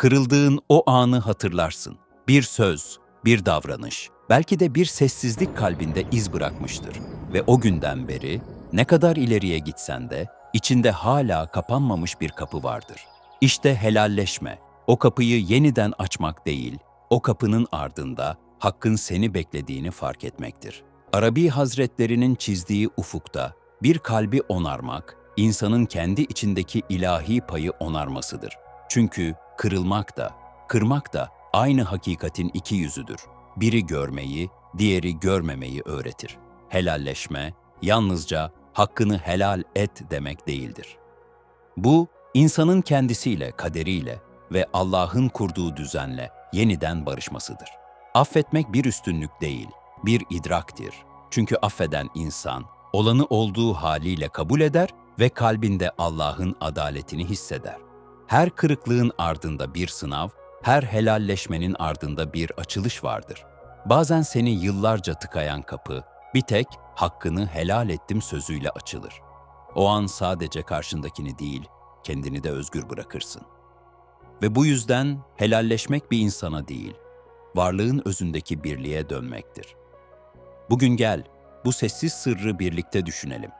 Kırıldığın o anı hatırlarsın. Bir söz, bir davranış, belki de bir sessizlik kalbinde iz bırakmıştır. Ve o günden beri ne kadar ileriye gitsen de içinde hala kapanmamış bir kapı vardır. İşte helalleşme. O kapıyı yeniden açmak değil, o kapının ardında hakkın seni beklediğini fark etmektir. Arabi Hazretlerinin çizdiği ufukta bir kalbi onarmak, insanın kendi içindeki ilahi payı onarmasıdır. Çünkü kırılmak da, kırmak da aynı hakikatin iki yüzüdür. Biri görmeyi, diğeri görmemeyi öğretir. Helalleşme, yalnızca hakkını helal et demek değildir. Bu, insanın kendisiyle, kaderiyle ve Allah'ın kurduğu düzenle yeniden barışmasıdır. Affetmek bir üstünlük değil, bir idraktir. Çünkü affeden insan, olanı olduğu haliyle kabul eder ve kalbinde Allah'ın adaletini hisseder. Her kırıklığın ardında bir sınav, her helalleşmenin ardında bir açılış vardır. Bazen seni yıllarca tıkayan kapı, bir tek hakkını helal ettim sözüyle açılır. O an sadece karşındakini değil, kendini de özgür bırakırsın. Ve bu yüzden helalleşmek bir insana değil, varlığın özündeki birliğe dönmektir. Bugün gel, bu sessiz sırrı birlikte düşünelim.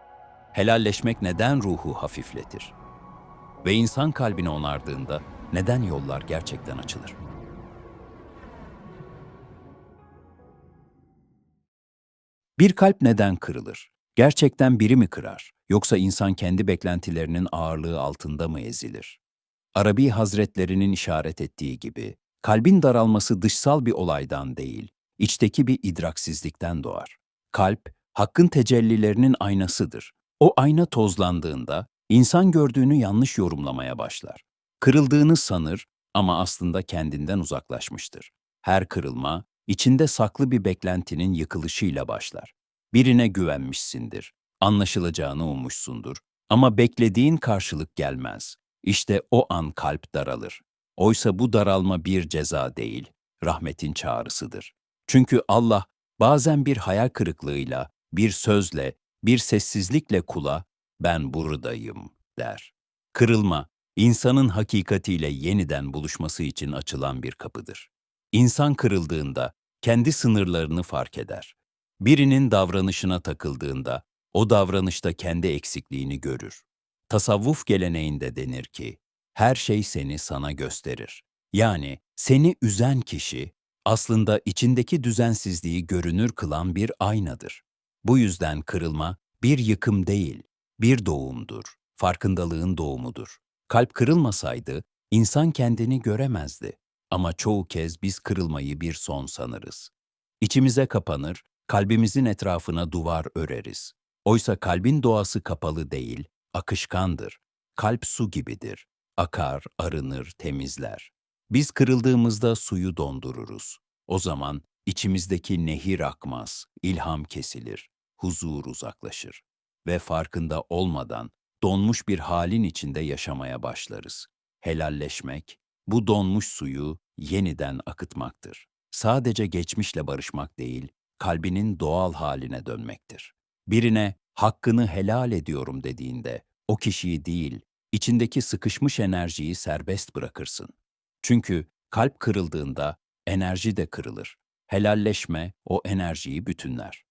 Helalleşmek neden ruhu hafifletir? Ve insan kalbini onardığında neden yollar gerçekten açılır? Bir kalp neden kırılır? Gerçekten biri mi kırar? Yoksa insan kendi beklentilerinin ağırlığı altında mı ezilir? Arabi Hazretlerinin işaret ettiği gibi, kalbin daralması dışsal bir olaydan değil, içteki bir idraksizlikten doğar. Kalp, hakkın tecellilerinin aynasıdır. O ayna tozlandığında, insan gördüğünü yanlış yorumlamaya başlar. Kırıldığını sanır ama aslında kendinden uzaklaşmıştır. Her kırılma, içinde saklı bir beklentinin yıkılışıyla başlar. Birine güvenmişsindir, anlaşılacağını ummuşsundur ama beklediğin karşılık gelmez. İşte o an kalp daralır. Oysa bu daralma bir ceza değil, rahmetin çağrısıdır. Çünkü Allah bazen bir hayal kırıklığıyla, bir sözle, bir sessizlikle kula ben buradayım der. Kırılma, insanın hakikatiyle yeniden buluşması için açılan bir kapıdır. İnsan kırıldığında kendi sınırlarını fark eder. Birinin davranışına takıldığında o davranışta kendi eksikliğini görür. Tasavvuf geleneğinde denir ki, her şey seni sana gösterir. Yani seni üzen kişi aslında içindeki düzensizliği görünür kılan bir aynadır. Bu yüzden kırılma bir yıkım değil, bir doğumdur. Farkındalığın doğumudur. Kalp kırılmasaydı insan kendini göremezdi. Ama çoğu kez biz kırılmayı bir son sanırız. İçimize kapanır, kalbimizin etrafına duvar öreriz. Oysa kalbin doğası kapalı değil, akışkandır. Kalp su gibidir. Akar, arınır, temizler. Biz kırıldığımızda suyu dondururuz. O zaman içimizdeki nehir akmaz, ilham kesilir, huzur uzaklaşır ve farkında olmadan donmuş bir halin içinde yaşamaya başlarız. Helalleşmek, bu donmuş suyu yeniden akıtmaktır. Sadece geçmişle barışmak değil, kalbinin doğal haline dönmektir. Birine hakkını helal ediyorum dediğinde o kişiyi değil, içindeki sıkışmış enerjiyi serbest bırakırsın. Çünkü kalp kırıldığında enerji de kırılır. Helalleşme o enerjiyi bütünler.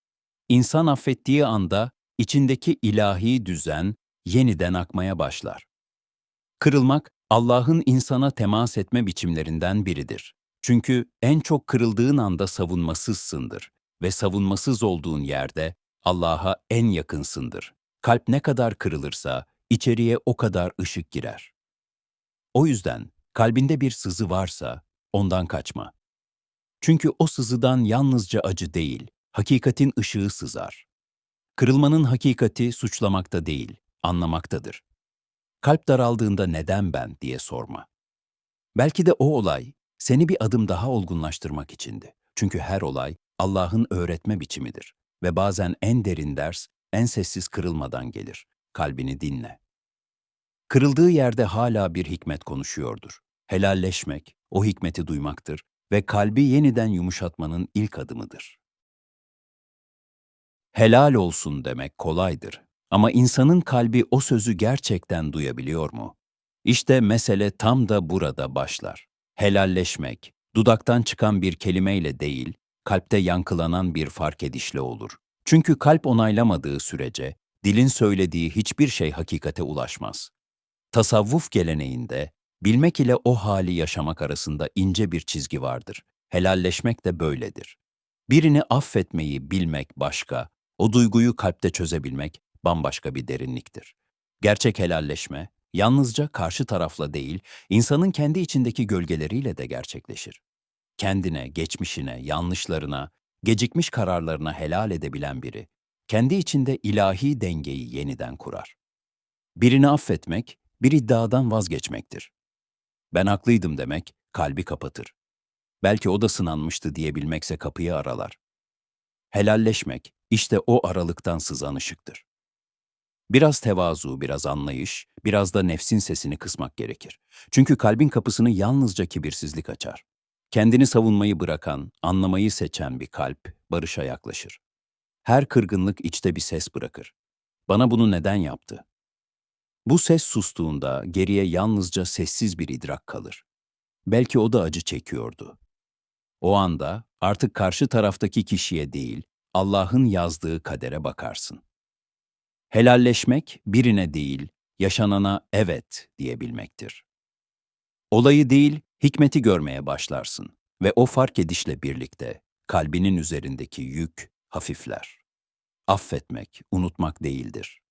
İnsan affettiği anda içindeki ilahi düzen yeniden akmaya başlar. Kırılmak Allah'ın insana temas etme biçimlerinden biridir. Çünkü en çok kırıldığın anda savunmasızsındır ve savunmasız olduğun yerde Allah'a en yakınsındır. Kalp ne kadar kırılırsa içeriye o kadar ışık girer. O yüzden kalbinde bir sızı varsa ondan kaçma. Çünkü o sızıdan yalnızca acı değil, hakikatin ışığı sızar. Kırılmanın hakikati suçlamakta değil, anlamaktadır. Kalp daraldığında neden ben diye sorma. Belki de o olay seni bir adım daha olgunlaştırmak içindi. Çünkü her olay Allah'ın öğretme biçimidir ve bazen en derin ders en sessiz kırılmadan gelir. Kalbini dinle. Kırıldığı yerde hala bir hikmet konuşuyordur. Helalleşmek, o hikmeti duymaktır ve kalbi yeniden yumuşatmanın ilk adımıdır. Helal olsun demek kolaydır ama insanın kalbi o sözü gerçekten duyabiliyor mu? İşte mesele tam da burada başlar. Helalleşmek, dudaktan çıkan bir kelimeyle değil, kalpte yankılanan bir fark edişle olur. Çünkü kalp onaylamadığı sürece, dilin söylediği hiçbir şey hakikate ulaşmaz. Tasavvuf geleneğinde, bilmek ile o hali yaşamak arasında ince bir çizgi vardır. Helalleşmek de böyledir. Birini affetmeyi bilmek başka, o duyguyu kalpte çözebilmek bambaşka bir derinliktir. Gerçek helalleşme, yalnızca karşı tarafla değil, insanın kendi içindeki gölgeleriyle de gerçekleşir. Kendine, geçmişine, yanlışlarına, gecikmiş kararlarına helal edebilen biri, kendi içinde ilahi dengeyi yeniden kurar. Birini affetmek, bir iddiadan vazgeçmektir. Ben haklıydım demek, kalbi kapatır. Belki o da sınanmıştı diyebilmekse kapıyı aralar. Helalleşmek, işte o aralıktan sızan ışıktır. Biraz tevazu, biraz anlayış, biraz da nefsin sesini kısmak gerekir. Çünkü kalbin kapısını yalnızca kibirsizlik açar. Kendini savunmayı bırakan, anlamayı seçen bir kalp barışa yaklaşır. Her kırgınlık içte bir ses bırakır. Bana bunu neden yaptı? Bu ses sustuğunda geriye yalnızca sessiz bir idrak kalır. Belki o da acı çekiyordu. O anda artık karşı taraftaki kişiye değil, Allah'ın yazdığı kadere bakarsın. Helalleşmek birine değil, yaşanana evet diyebilmektir. Olayı değil, hikmeti görmeye başlarsın ve o fark edişle birlikte kalbinin üzerindeki yük hafifler. Affetmek, unutmak değildir.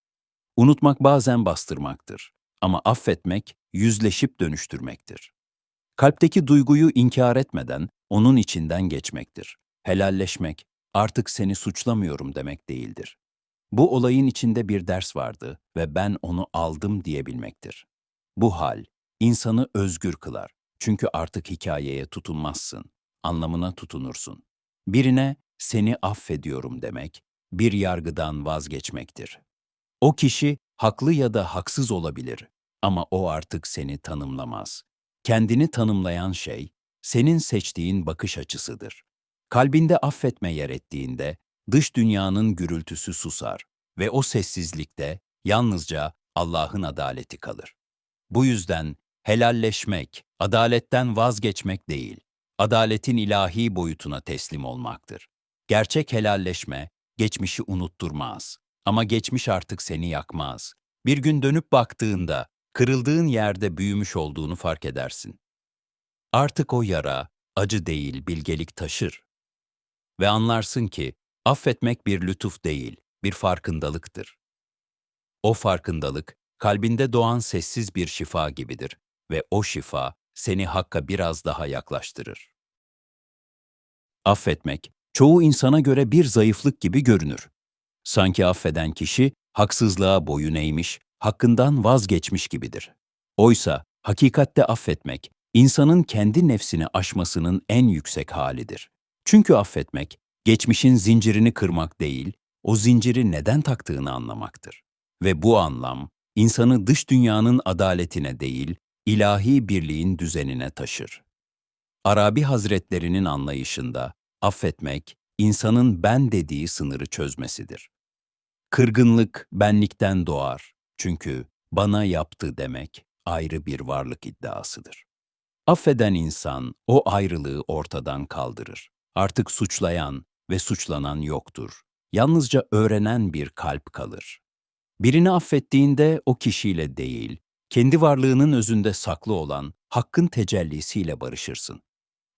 Unutmak bazen bastırmaktır ama affetmek yüzleşip dönüştürmektir. Kalpteki duyguyu inkar etmeden onun içinden geçmektir. Helalleşmek artık seni suçlamıyorum demek değildir. Bu olayın içinde bir ders vardı ve ben onu aldım diyebilmektir. Bu hal insanı özgür kılar. Çünkü artık hikayeye tutunmazsın, anlamına tutunursun. Birine seni affediyorum demek, bir yargıdan vazgeçmektir. O kişi haklı ya da haksız olabilir ama o artık seni tanımlamaz. Kendini tanımlayan şey, senin seçtiğin bakış açısıdır. Kalbinde affetme yer ettiğinde, dış dünyanın gürültüsü susar ve o sessizlikte yalnızca Allah'ın adaleti kalır. Bu yüzden helalleşmek, adaletten vazgeçmek değil, adaletin ilahi boyutuna teslim olmaktır. Gerçek helalleşme, geçmişi unutturmaz. Ama geçmiş artık seni yakmaz. Bir gün dönüp baktığında, kırıldığın yerde büyümüş olduğunu fark edersin. Artık o yara, acı değil, bilgelik taşır. Ve anlarsın ki, affetmek bir lütuf değil, bir farkındalıktır. O farkındalık, kalbinde doğan sessiz bir şifa gibidir ve o şifa seni Hakk'a biraz daha yaklaştırır. Affetmek, çoğu insana göre bir zayıflık gibi görünür. Sanki affeden kişi haksızlığa boyun eğmiş, hakkından vazgeçmiş gibidir. Oysa hakikatte affetmek, insanın kendi nefsini aşmasının en yüksek halidir. Çünkü affetmek, geçmişin zincirini kırmak değil, o zinciri neden taktığını anlamaktır. Ve bu anlam, insanı dış dünyanın adaletine değil, ilahi birliğin düzenine taşır. Arabi Hazretlerinin anlayışında affetmek, insanın ben dediği sınırı çözmesidir. Kırgınlık benlikten doğar. Çünkü bana yaptı demek ayrı bir varlık iddiasıdır. Affeden insan o ayrılığı ortadan kaldırır. Artık suçlayan ve suçlanan yoktur. Yalnızca öğrenen bir kalp kalır. Birini affettiğinde o kişiyle değil, kendi varlığının özünde saklı olan hakkın tecellisiyle barışırsın.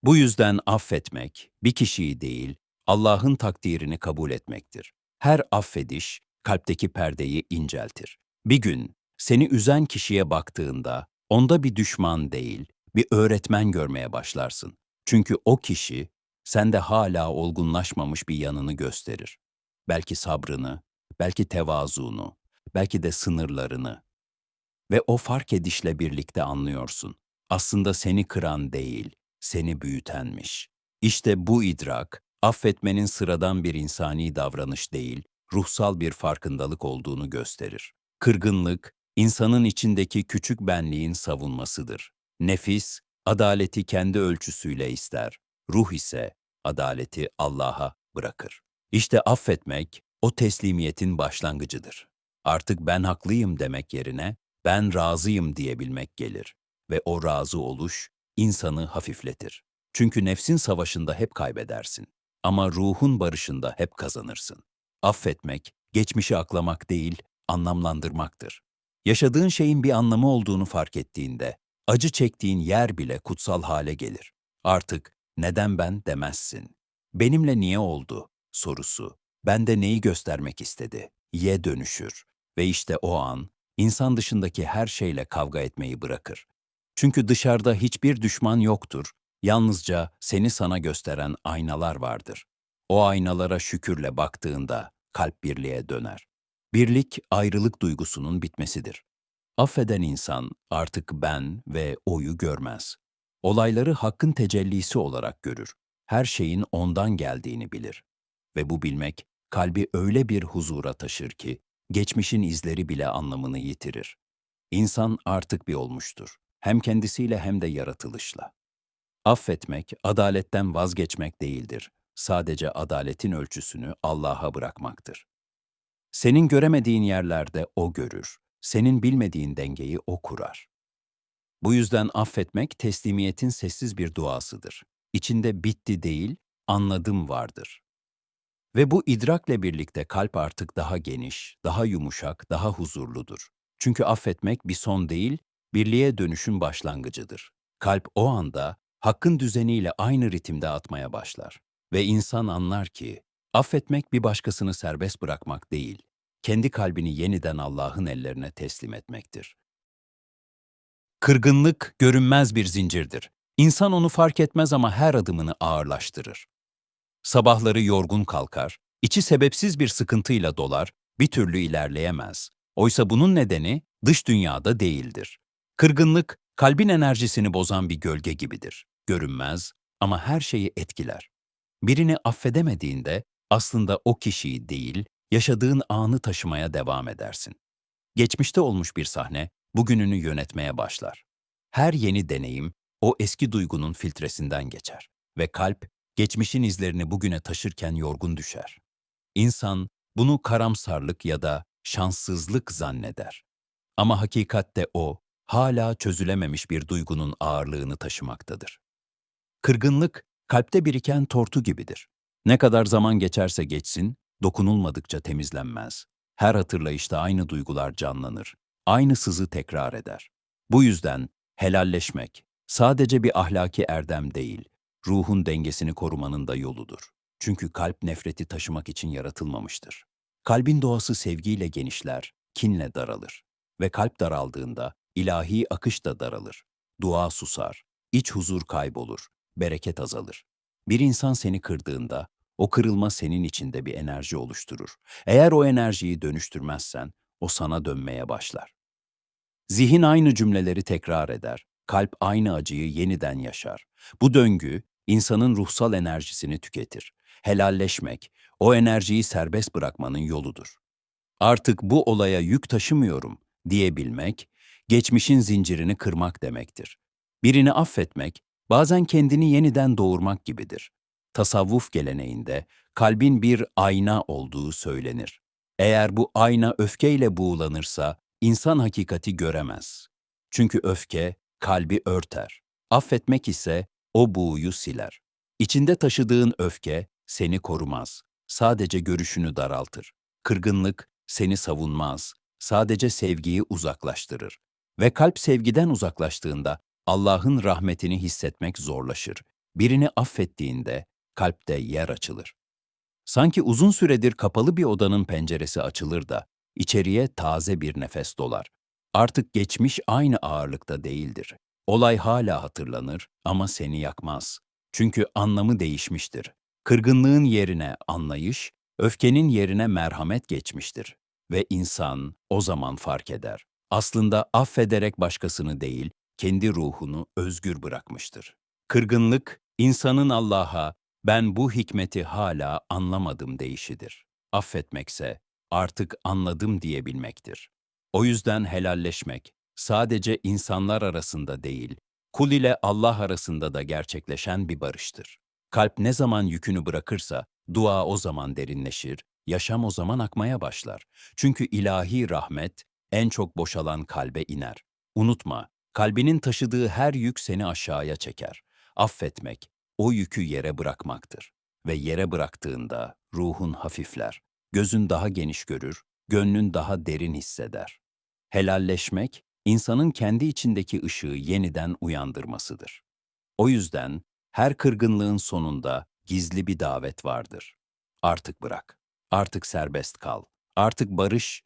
Bu yüzden affetmek bir kişiyi değil, Allah'ın takdirini kabul etmektir. Her affediş kalpteki perdeyi inceltir. Bir gün seni üzen kişiye baktığında onda bir düşman değil, bir öğretmen görmeye başlarsın. Çünkü o kişi sende hala olgunlaşmamış bir yanını gösterir. Belki sabrını, belki tevazuunu, belki de sınırlarını. Ve o fark edişle birlikte anlıyorsun. Aslında seni kıran değil, seni büyütenmiş. İşte bu idrak, affetmenin sıradan bir insani davranış değil, ruhsal bir farkındalık olduğunu gösterir. Kırgınlık, insanın içindeki küçük benliğin savunmasıdır. Nefis, adaleti kendi ölçüsüyle ister. Ruh ise adaleti Allah'a bırakır. İşte affetmek, o teslimiyetin başlangıcıdır. Artık ben haklıyım demek yerine, ben razıyım diyebilmek gelir. Ve o razı oluş, insanı hafifletir. Çünkü nefsin savaşında hep kaybedersin. Ama ruhun barışında hep kazanırsın. Affetmek, geçmişi aklamak değil, anlamlandırmaktır. Yaşadığın şeyin bir anlamı olduğunu fark ettiğinde, acı çektiğin yer bile kutsal hale gelir. Artık neden ben demezsin. Benimle niye oldu sorusu, bende neyi göstermek istedi, ye dönüşür. Ve işte o an, insan dışındaki her şeyle kavga etmeyi bırakır. Çünkü dışarıda hiçbir düşman yoktur, yalnızca seni sana gösteren aynalar vardır. O aynalara şükürle baktığında kalp birliğe döner. Birlik, ayrılık duygusunun bitmesidir. Affeden insan artık ben ve oyu görmez. Olayları hakkın tecellisi olarak görür. Her şeyin ondan geldiğini bilir. Ve bu bilmek kalbi öyle bir huzura taşır ki geçmişin izleri bile anlamını yitirir. İnsan artık bir olmuştur. Hem kendisiyle hem de yaratılışla. Affetmek, adaletten vazgeçmek değildir. Sadece adaletin ölçüsünü Allah'a bırakmaktır. Senin göremediğin yerlerde O görür, senin bilmediğin dengeyi O kurar. Bu yüzden affetmek teslimiyetin sessiz bir duasıdır. İçinde bitti değil, anladım vardır. Ve bu idrakle birlikte kalp artık daha geniş, daha yumuşak, daha huzurludur. Çünkü affetmek bir son değil, birliğe dönüşün başlangıcıdır. Kalp o anda hakkın düzeniyle aynı ritimde atmaya başlar ve insan anlar ki affetmek bir başkasını serbest bırakmak değil, kendi kalbini yeniden Allah'ın ellerine teslim etmektir. Kırgınlık görünmez bir zincirdir. İnsan onu fark etmez ama her adımını ağırlaştırır. Sabahları yorgun kalkar, içi sebepsiz bir sıkıntıyla dolar, bir türlü ilerleyemez. Oysa bunun nedeni dış dünyada değildir. Kırgınlık, kalbin enerjisini bozan bir gölge gibidir. Görünmez ama her şeyi etkiler. Birini affedemediğinde aslında o kişiyi değil, yaşadığın anı taşımaya devam edersin. Geçmişte olmuş bir sahne bugününü yönetmeye başlar. Her yeni deneyim o eski duygunun filtresinden geçer ve kalp geçmişin izlerini bugüne taşırken yorgun düşer. İnsan bunu karamsarlık ya da şanssızlık zanneder. Ama hakikatte o, hala çözülememiş bir duygunun ağırlığını taşımaktadır. Kırgınlık, kalpte biriken tortu gibidir. Ne kadar zaman geçerse geçsin, dokunulmadıkça temizlenmez. Her hatırlayışta aynı duygular canlanır, aynı sızı tekrar eder. Bu yüzden helalleşmek sadece bir ahlaki erdem değil, ruhun dengesini korumanın da yoludur. Çünkü kalp nefreti taşımak için yaratılmamıştır. Kalbin doğası sevgiyle genişler, kinle daralır. Ve kalp daraldığında ilahi akış da daralır. Dua susar, iç huzur kaybolur, bereket azalır. Bir insan seni kırdığında o kırılma senin içinde bir enerji oluşturur. Eğer o enerjiyi dönüştürmezsen o sana dönmeye başlar. Zihin aynı cümleleri tekrar eder. Kalp aynı acıyı yeniden yaşar. Bu döngü insanın ruhsal enerjisini tüketir. Helalleşmek, o enerjiyi serbest bırakmanın yoludur. Artık bu olaya yük taşımıyorum diyebilmek, geçmişin zincirini kırmak demektir. Birini affetmek, bazen kendini yeniden doğurmak gibidir. Tasavvuf geleneğinde kalbin bir ayna olduğu söylenir. Eğer bu ayna öfkeyle buğulanırsa insan hakikati göremez. Çünkü öfke kalbi örter. Affetmek ise o buğuyu siler. İçinde taşıdığın öfke seni korumaz. Sadece görüşünü daraltır. Kırgınlık seni savunmaz. Sadece sevgiyi uzaklaştırır. Ve kalp sevgiden uzaklaştığında Allah'ın rahmetini hissetmek zorlaşır. Birini affettiğinde kalpte yer açılır. Sanki uzun süredir kapalı bir odanın penceresi açılır da içeriye taze bir nefes dolar. Artık geçmiş aynı ağırlıkta değildir. Olay hala hatırlanır ama seni yakmaz. Çünkü anlamı değişmiştir. Kırgınlığın yerine anlayış, öfkenin yerine merhamet geçmiştir. Ve insan o zaman fark eder. Aslında affederek başkasını değil, kendi ruhunu özgür bırakmıştır. Kırgınlık, insanın Allah'a, ben bu hikmeti hala anlamadım deyişidir. Affetmekse, artık anladım diyebilmektir. O yüzden helalleşmek, sadece insanlar arasında değil, kul ile Allah arasında da gerçekleşen bir barıştır. Kalp ne zaman yükünü bırakırsa, dua o zaman derinleşir, yaşam o zaman akmaya başlar. Çünkü ilahi rahmet en çok boşalan kalbe iner. Unutma, Kalbinin taşıdığı her yük seni aşağıya çeker. Affetmek, o yükü yere bırakmaktır. Ve yere bıraktığında ruhun hafifler, gözün daha geniş görür, gönlün daha derin hisseder. Helalleşmek, insanın kendi içindeki ışığı yeniden uyandırmasıdır. O yüzden her kırgınlığın sonunda gizli bir davet vardır. Artık bırak, artık serbest kal, artık barış.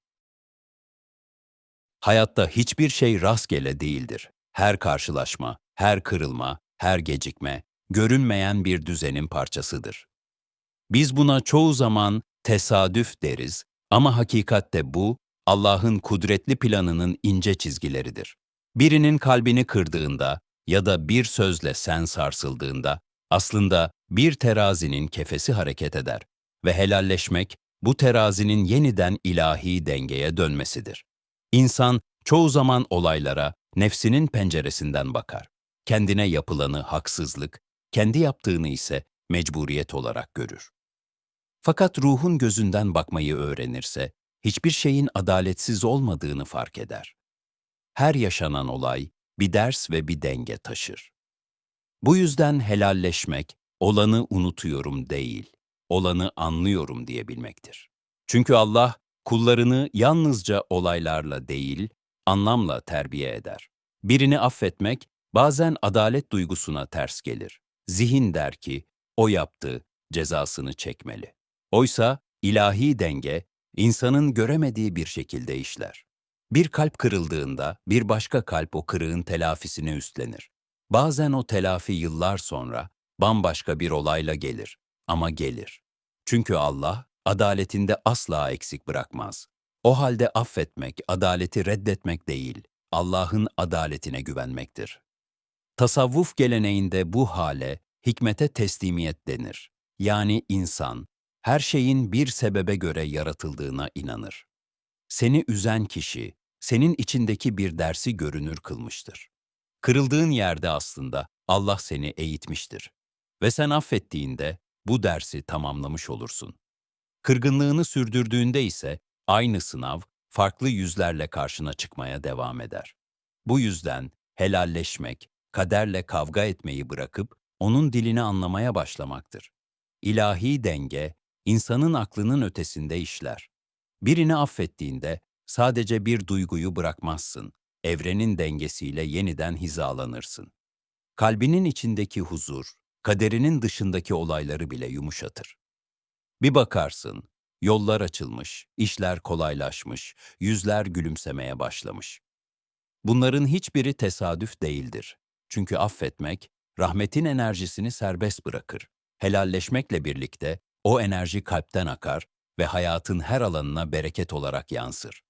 Hayatta hiçbir şey rastgele değildir. Her karşılaşma, her kırılma, her gecikme, görünmeyen bir düzenin parçasıdır. Biz buna çoğu zaman tesadüf deriz ama hakikatte bu, Allah'ın kudretli planının ince çizgileridir. Birinin kalbini kırdığında ya da bir sözle sen sarsıldığında, aslında bir terazinin kefesi hareket eder ve helalleşmek, bu terazinin yeniden ilahi dengeye dönmesidir. İnsan çoğu zaman olaylara nefsinin penceresinden bakar. Kendine yapılanı haksızlık, kendi yaptığını ise mecburiyet olarak görür. Fakat ruhun gözünden bakmayı öğrenirse, hiçbir şeyin adaletsiz olmadığını fark eder. Her yaşanan olay bir ders ve bir denge taşır. Bu yüzden helalleşmek, olanı unutuyorum değil, olanı anlıyorum diyebilmektir. Çünkü Allah, kullarını yalnızca olaylarla değil, anlamla terbiye eder. Birini affetmek, bazen adalet duygusuna ters gelir. Zihin der ki, o yaptı, cezasını çekmeli. Oysa ilahi denge, insanın göremediği bir şekilde işler. Bir kalp kırıldığında bir başka kalp o kırığın telafisine üstlenir. Bazen o telafi yıllar sonra bambaşka bir olayla gelir ama gelir. Çünkü Allah adaletinde asla eksik bırakmaz. O halde affetmek, adaleti reddetmek değil, Allah'ın adaletine güvenmektir. Tasavvuf geleneğinde bu hale hikmete teslimiyet denir. Yani insan, her şeyin bir sebebe göre yaratıldığına inanır. Seni üzen kişi, senin içindeki bir dersi görünür kılmıştır. Kırıldığın yerde aslında Allah seni eğitmiştir. Ve sen affettiğinde bu dersi tamamlamış olursun. Kırgınlığını sürdürdüğünde ise aynı sınav farklı yüzlerle karşına çıkmaya devam eder. Bu yüzden helalleşmek, kaderle kavga etmeyi bırakıp onun dilini anlamaya başlamaktır. İlahi denge, insanın aklının ötesinde işler. Birini affettiğinde sadece bir duyguyu bırakmazsın, evrenin dengesiyle yeniden hizalanırsın. Kalbinin içindeki huzur, kaderinin dışındaki olayları bile yumuşatır. Bir bakarsın, yollar açılmış, işler kolaylaşmış, yüzler gülümsemeye başlamış. Bunların hiçbiri tesadüf değildir. Çünkü affetmek, rahmetin enerjisini serbest bırakır. Helalleşmekle birlikte o enerji kalpten akar ve hayatın her alanına bereket olarak yansır.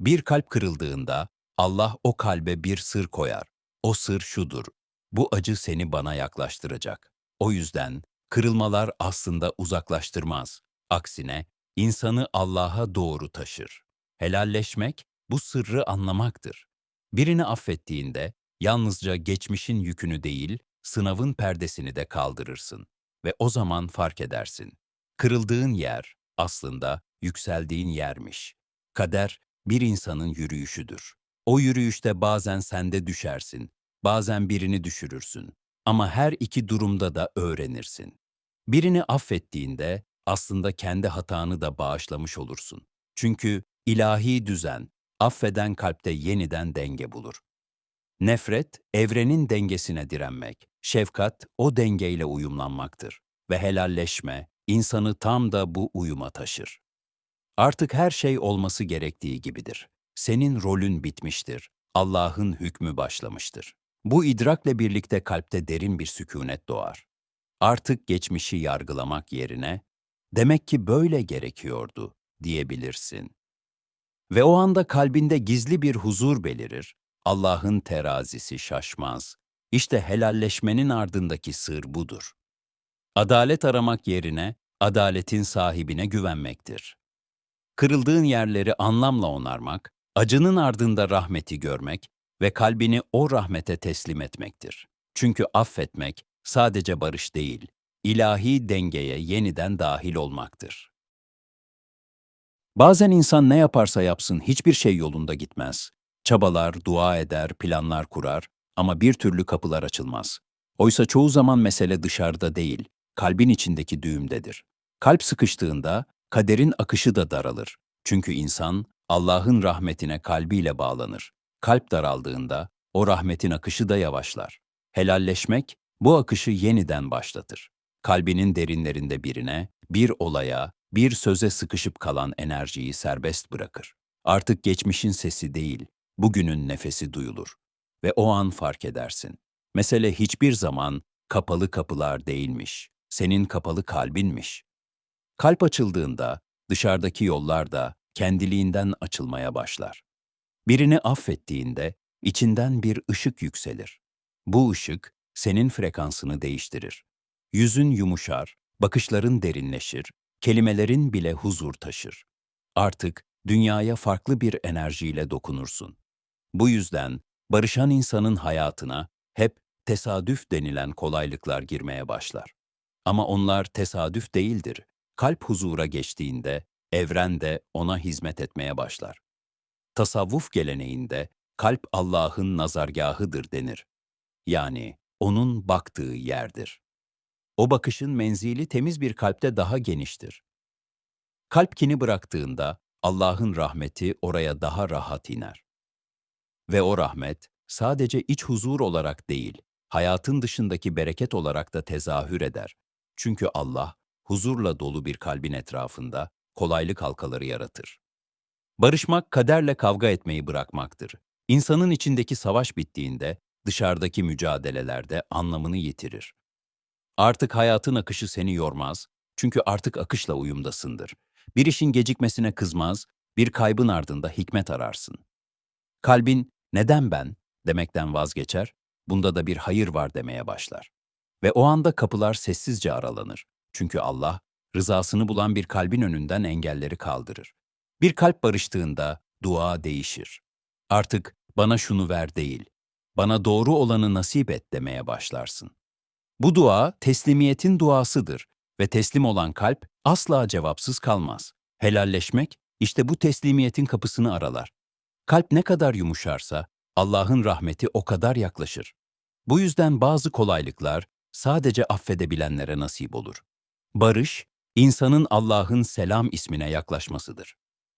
Bir kalp kırıldığında Allah o kalbe bir sır koyar. O sır şudur. Bu acı seni bana yaklaştıracak. O yüzden kırılmalar aslında uzaklaştırmaz. Aksine insanı Allah'a doğru taşır. Helalleşmek bu sırrı anlamaktır. Birini affettiğinde yalnızca geçmişin yükünü değil, sınavın perdesini de kaldırırsın ve o zaman fark edersin. Kırıldığın yer aslında yükseldiğin yermiş. Kader bir insanın yürüyüşüdür. O yürüyüşte bazen sende düşersin, bazen birini düşürürsün. Ama her iki durumda da öğrenirsin. Birini affettiğinde aslında kendi hatanı da bağışlamış olursun. Çünkü ilahi düzen, affeden kalpte yeniden denge bulur. Nefret, evrenin dengesine direnmek, şefkat o dengeyle uyumlanmaktır ve helalleşme insanı tam da bu uyuma taşır. Artık her şey olması gerektiği gibidir. Senin rolün bitmiştir. Allah'ın hükmü başlamıştır. Bu idrakle birlikte kalpte derin bir sükunet doğar. Artık geçmişi yargılamak yerine, demek ki böyle gerekiyordu diyebilirsin. Ve o anda kalbinde gizli bir huzur belirir. Allah'ın terazisi şaşmaz. İşte helalleşmenin ardındaki sır budur. Adalet aramak yerine adaletin sahibine güvenmektir. Kırıldığın yerleri anlamla onarmak, acının ardında rahmeti görmek ve kalbini o rahmete teslim etmektir. Çünkü affetmek sadece barış değil, ilahi dengeye yeniden dahil olmaktır. Bazen insan ne yaparsa yapsın hiçbir şey yolunda gitmez. Çabalar, dua eder, planlar kurar ama bir türlü kapılar açılmaz. Oysa çoğu zaman mesele dışarıda değil, kalbin içindeki düğümdedir. Kalp sıkıştığında kaderin akışı da daralır. Çünkü insan Allah'ın rahmetine kalbiyle bağlanır. Kalp daraldığında o rahmetin akışı da yavaşlar. Helalleşmek bu akışı yeniden başlatır. Kalbinin derinlerinde birine, bir olaya, bir söze sıkışıp kalan enerjiyi serbest bırakır. Artık geçmişin sesi değil, bugünün nefesi duyulur. Ve o an fark edersin. Mesele hiçbir zaman kapalı kapılar değilmiş, senin kapalı kalbinmiş. Kalp açıldığında dışarıdaki yollar da kendiliğinden açılmaya başlar. Birini affettiğinde içinden bir ışık yükselir. Bu ışık senin frekansını değiştirir. Yüzün yumuşar, bakışların derinleşir, kelimelerin bile huzur taşır. Artık dünyaya farklı bir enerjiyle dokunursun. Bu yüzden barışan insanın hayatına hep tesadüf denilen kolaylıklar girmeye başlar. Ama onlar tesadüf değildir. Kalp huzura geçtiğinde evren de ona hizmet etmeye başlar. Tasavvuf geleneğinde kalp Allah'ın nazargahıdır denir. Yani onun baktığı yerdir. O bakışın menzili temiz bir kalpte daha geniştir. Kalp kini bıraktığında Allah'ın rahmeti oraya daha rahat iner. Ve o rahmet sadece iç huzur olarak değil, hayatın dışındaki bereket olarak da tezahür eder. Çünkü Allah huzurla dolu bir kalbin etrafında kolaylık halkaları yaratır. Barışmak kaderle kavga etmeyi bırakmaktır. İnsanın içindeki savaş bittiğinde dışarıdaki mücadelelerde anlamını yitirir. Artık hayatın akışı seni yormaz, çünkü artık akışla uyumdasındır. Bir işin gecikmesine kızmaz, bir kaybın ardında hikmet ararsın. Kalbin neden ben demekten vazgeçer, bunda da bir hayır var demeye başlar. Ve o anda kapılar sessizce aralanır. Çünkü Allah rızasını bulan bir kalbin önünden engelleri kaldırır. Bir kalp barıştığında dua değişir. Artık bana şunu ver değil, bana doğru olanı nasip et demeye başlarsın. Bu dua teslimiyetin duasıdır ve teslim olan kalp asla cevapsız kalmaz. Helalleşmek işte bu teslimiyetin kapısını aralar. Kalp ne kadar yumuşarsa Allah'ın rahmeti o kadar yaklaşır. Bu yüzden bazı kolaylıklar sadece affedebilenlere nasip olur. Barış, insanın Allah'ın selam ismine yaklaşmasıdır.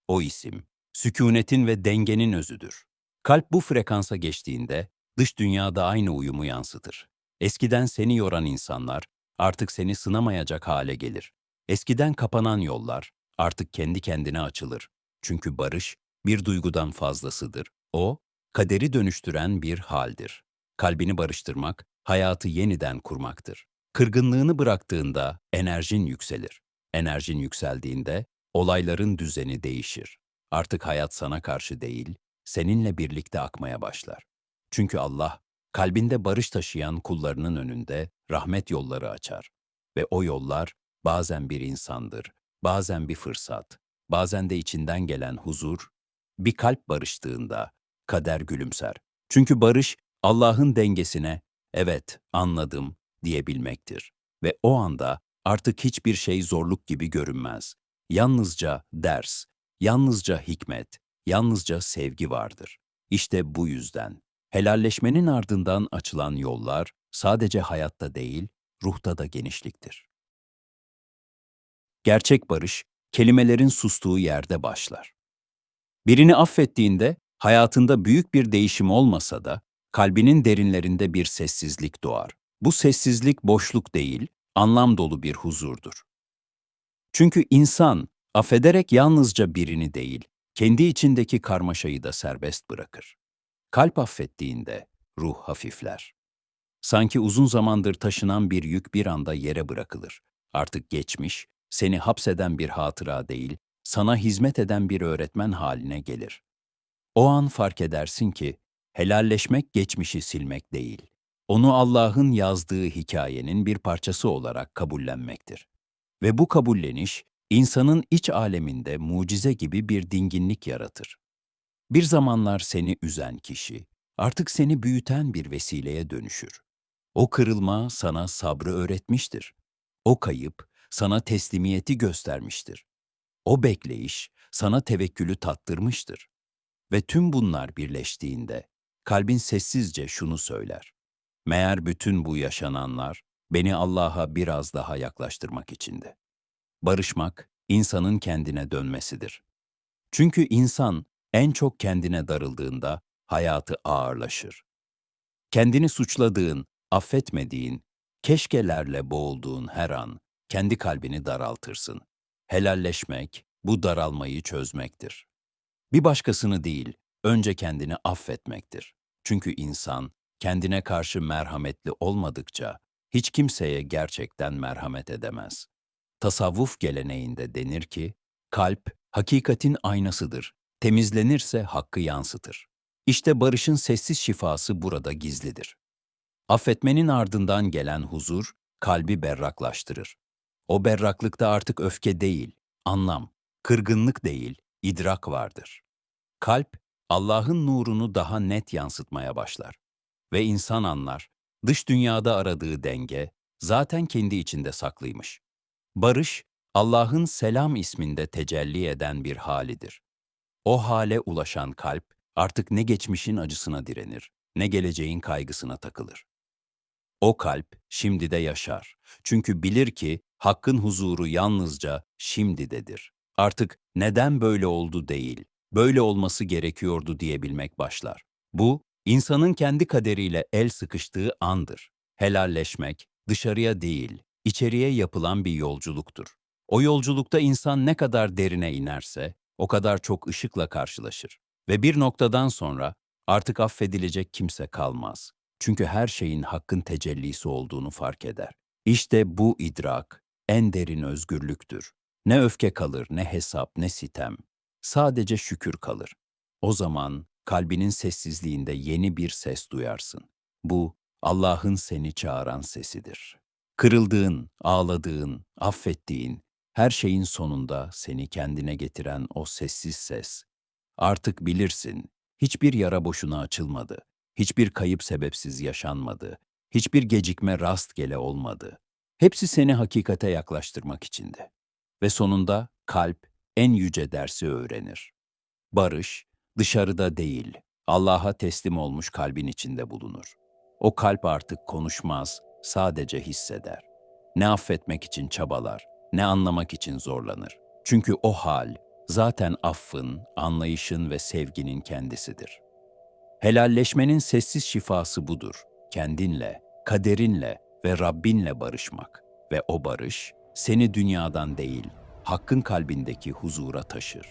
O isim, sükunetin ve dengenin özüdür. Kalp bu frekansa geçtiğinde dış dünyada aynı uyumu yansıtır. Eskiden seni yoran insanlar artık seni sınamayacak hale gelir. Eskiden kapanan yollar artık kendi kendine açılır. Çünkü barış bir duygudan fazlasıdır. O, kaderi dönüştüren bir haldir. Kalbini barıştırmak, hayatı yeniden kurmaktır. Kırgınlığını bıraktığında enerjin yükselir. Enerjin yükseldiğinde olayların düzeni değişir. Artık hayat sana karşı değil, seninle birlikte akmaya başlar. Çünkü Allah, kalbinde barış taşıyan kullarının önünde rahmet yolları açar. Ve o yollar bazen bir insandır, bazen bir fırsat, bazen de içinden gelen huzur. Bir kalp barıştığında kader gülümser. Çünkü barış Allah'ın dengesine evet anladım diyebilmektir. Ve o anda artık hiçbir şey zorluk gibi görünmez. Yalnızca ders, yalnızca hikmet, yalnızca sevgi vardır. İşte bu yüzden helalleşmenin ardından açılan yollar sadece hayatta değil, ruhta da genişliktir. Gerçek barış, kelimelerin sustuğu yerde başlar. Birini affettiğinde hayatında büyük bir değişim olmasa da kalbinin derinlerinde bir sessizlik doğar. Bu sessizlik boşluk değil, anlam dolu bir huzurdur. Çünkü insan affederek yalnızca birini değil, kendi içindeki karmaşayı da serbest bırakır. Kalp affettiğinde ruh hafifler. Sanki uzun zamandır taşınan bir yük bir anda yere bırakılır. Artık geçmiş, seni hapseden bir hatıra değil, sana hizmet eden bir öğretmen haline gelir. O an fark edersin ki helalleşmek geçmişi silmek değil, onu Allah'ın yazdığı hikayenin bir parçası olarak kabullenmektir. Ve bu kabulleniş, insanın iç aleminde mucize gibi bir dinginlik yaratır. Bir zamanlar seni üzen kişi, artık seni büyüten bir vesileye dönüşür. O kırılma sana sabrı öğretmiştir. O kayıp sana teslimiyeti göstermiştir. O bekleyiş sana tevekkülü tattırmıştır. Ve tüm bunlar birleştiğinde kalbin sessizce şunu söyler. Meğer bütün bu yaşananlar beni Allah'a biraz daha yaklaştırmak içindi. Barışmak, insanın kendine dönmesidir. Çünkü insan en çok kendine darıldığında hayatı ağırlaşır. Kendini suçladığın, affetmediğin, keşkelerle boğulduğun her an kendi kalbini daraltırsın. Helalleşmek, bu daralmayı çözmektir. Bir başkasını değil, önce kendini affetmektir. Çünkü insan kendine karşı merhametli olmadıkça hiç kimseye gerçekten merhamet edemez. Tasavvuf geleneğinde denir ki, kalp hakikatin aynasıdır. Temizlenirse hakkı yansıtır. İşte barışın sessiz şifası burada gizlidir. Affetmenin ardından gelen huzur kalbi berraklaştırır. O berraklıkta artık öfke değil, anlam, kırgınlık değil, idrak vardır. Kalp, Allah'ın nurunu daha net yansıtmaya başlar. Ve insan anlar, dış dünyada aradığı denge zaten kendi içinde saklıymış. Barış, Allah'ın selam isminde tecelli eden bir halidir. O hale ulaşan kalp artık ne geçmişin acısına direnir, ne geleceğin kaygısına takılır. O kalp şimdi de yaşar. Çünkü bilir ki hakkın huzuru yalnızca şimdidedir. Artık neden böyle oldu değil, böyle olması gerekiyordu diyebilmek başlar. Bu, insanın kendi kaderiyle el sıkıştığı andır. Helalleşmek, dışarıya değil, içeriye yapılan bir yolculuktur. O yolculukta insan ne kadar derine inerse, o kadar çok ışıkla karşılaşır. Ve bir noktadan sonra artık affedilecek kimse kalmaz. Çünkü her şeyin hakkın tecellisi olduğunu fark eder. İşte bu idrak en derin özgürlüktür. Ne öfke kalır, ne hesap, ne sitem. Sadece şükür kalır. O zaman kalbinin sessizliğinde yeni bir ses duyarsın. Bu Allah'ın seni çağıran sesidir. Kırıldığın, ağladığın, affettiğin, her şeyin sonunda seni kendine getiren o sessiz ses. Artık bilirsin, hiçbir yara boşuna açılmadı, hiçbir kayıp sebepsiz yaşanmadı, hiçbir gecikme rastgele olmadı. Hepsi seni hakikate yaklaştırmak içindi. Ve sonunda kalp en yüce dersi öğrenir. Barış, dışarıda değil, Allah'a teslim olmuş kalbin içinde bulunur. O kalp artık konuşmaz, sadece hisseder. Ne affetmek için çabalar, ne anlamak için zorlanır. Çünkü o hal zaten affın, anlayışın ve sevginin kendisidir. Helalleşmenin sessiz şifası budur. Kendinle, kaderinle ve Rabbinle barışmak ve o barış seni dünyadan değil, hakkın kalbindeki huzura taşır.